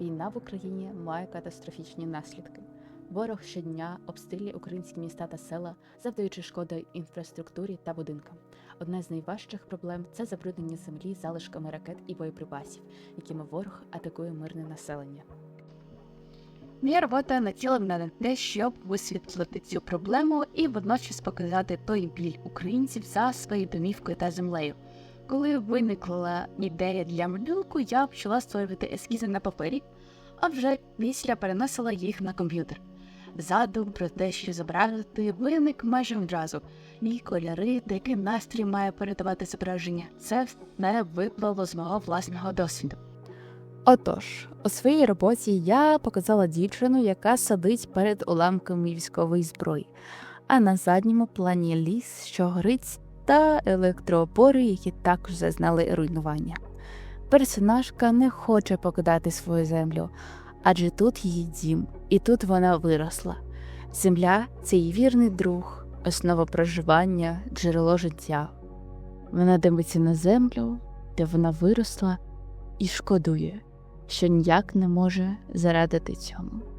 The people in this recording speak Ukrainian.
Війна в Україні має катастрофічні наслідки. Ворог щодня обстрілює українські міста та села, завдаючи шкоди інфраструктурі та будинкам. Одна з найважчих проблем це забруднення землі залишками ракет і боєприпасів, якими ворог атакує мирне населення. Моя робота націлена на те, щоб висвітлити цю проблему і водночас показати той біль українців за своєю домівкою та землею. Коли виникла ідея для малюнку, я почала створювати ескізи на папері, а вже після переносила їх на комп'ютер. Задум про те, що зобразити, виник майже одразу. І кольори, та настрій має передавати зображення, це все виплило з мого власного досвіду. Отож, у своїй роботі я показала дівчину, яка сидить перед уламками військової зброї, а на задньому плані ліс, що горить, та електроопори, які також зазнали руйнування. Персонажка не хоче покидати свою землю, адже тут її дім, і тут вона виросла. Земля це її вірний друг, основа проживання, джерело життя. Вона дивиться на землю, де вона виросла, і шкодує, що ніяк не може зарадити цьому.